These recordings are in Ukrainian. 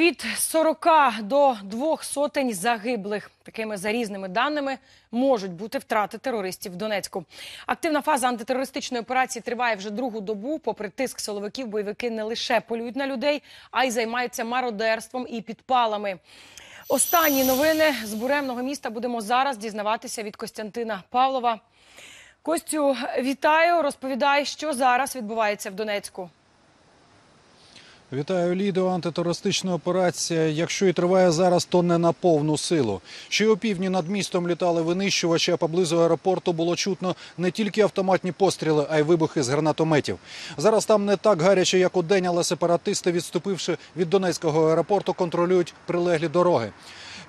Від 40 до двох сотень загиблих. Такими за різними даними можуть бути втрати терористів в Донецьку. Активна фаза антитерористичної операції триває вже другу добу. Попри тиск силовиків, бойовики не лише полюють на людей, а й займаються мародерством і підпалами. Останні новини з буремного міста будемо зараз дізнаватися від Костянтина Павлова. Костю, вітаю. Розповідай, що зараз відбувається в Донецьку. Вітаю, Лідо. Антитерористична операція. Якщо і триває зараз, то не на повну силу. Ще й опівдні над містом літали винищувачі, а поблизу аеропорту було чутно не тільки автоматні постріли, а й вибухи з гранатометів. Зараз там не так гаряче, як у день, але сепаратисти, відступивши від Донецького аеропорту, контролюють прилеглі дороги.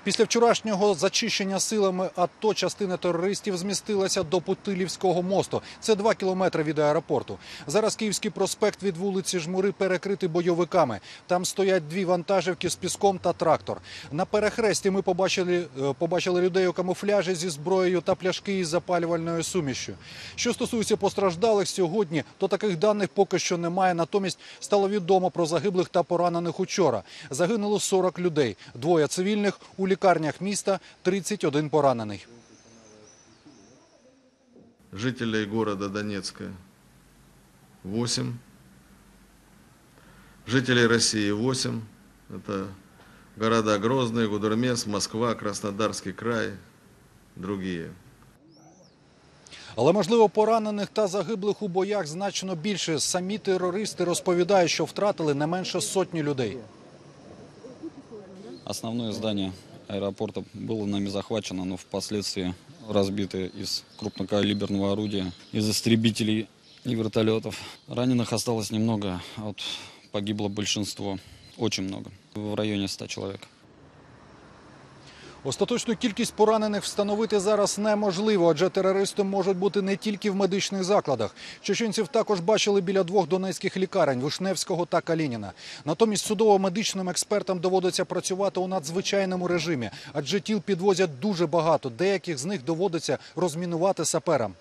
Після вчорашнього зачищення силами АТО частина терористів змістилася до Путилівського мосту. Це два кілометри від аеропорту. Зараз Київський проспект від вулиці Жмури перекритий бойовиками. Там стоять дві вантажівки з піском та трактор. На перехресті ми побачили, е, побачили людей у камуфляжі зі зброєю та пляшки із запалювальною сумішю. Що стосується постраждалих сьогодні, то таких даних поки що немає. Натомість стало відомо про загиблих та поранених учора. Загинуло 40 людей, двоє цивільних у лікарнях міста, 31 поранений. жителей города Донецка 8, жителей России 8, это города Грозный, Гудермес, Москва, Краснодарский край, другие. Але можливо поранених та загиблих у боях значно більше. Самі терористи розповідають, що втратили не менше сотні людей. Основное здание аэропорта было нами захвачено, но впоследствии разбито из крупнокалиберного орудия, из истребителей и вертолетов. Раненых осталось немного, а вот погибло большинство, очень много, в районе 100 человек. Остаточну кількість поранених встановити зараз неможливо, адже терористи можуть бути не тільки в медичних закладах. Чеченців також бачили біля двох донецьких лікарень Вишневського та Калініна. Натомість судово-медичним експертам доводиться працювати у надзвичайному режимі, адже тіл підвозять дуже багато. Деяких з них доводиться розмінувати саперам.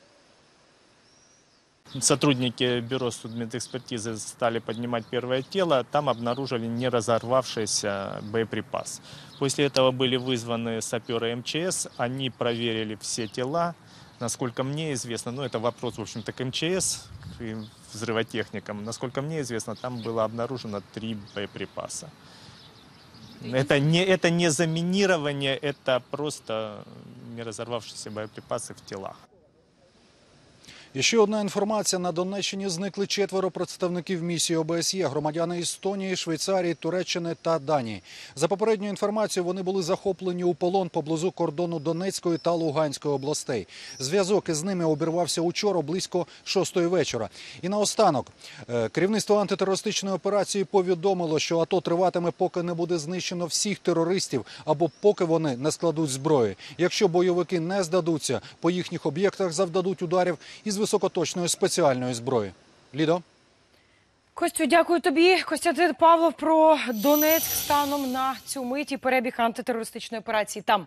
Сотрудники бюро судмедэкспертизы стали поднимать первое тело, там обнаружили не разорвавшийся боеприпас. После этого были вызваны саперы МЧС, они проверили все тела. Насколько мне известно, ну это вопрос, в общем-то, к МЧС, и взрывотехникам. Насколько мне известно, там было обнаружено три боеприпаса. Это не, это не заминирование, это просто не разорвавшиеся боеприпасы в телах. І ще одна інформація: на Донеччині зникли четверо представників місії ОБСЄ, громадяни Естонії, Швейцарії, Туреччини та Данії. За попередньою інформацією, вони були захоплені у полон поблизу кордону Донецької та Луганської областей. Зв'язок із ними обірвався учора близько шостої вечора. І наостанок е, керівництво антитерористичної операції повідомило, що АТО триватиме, поки не буде знищено всіх терористів або поки вони не складуть зброї. Якщо бойовики не здадуться, по їхніх об'єктах завдадуть ударів із високоточної спеціальної зброї. Лідо. Костю, дякую тобі. Костянтин Павлов про Донецьк станом на цю мить і перебіг антитерористичної операції там.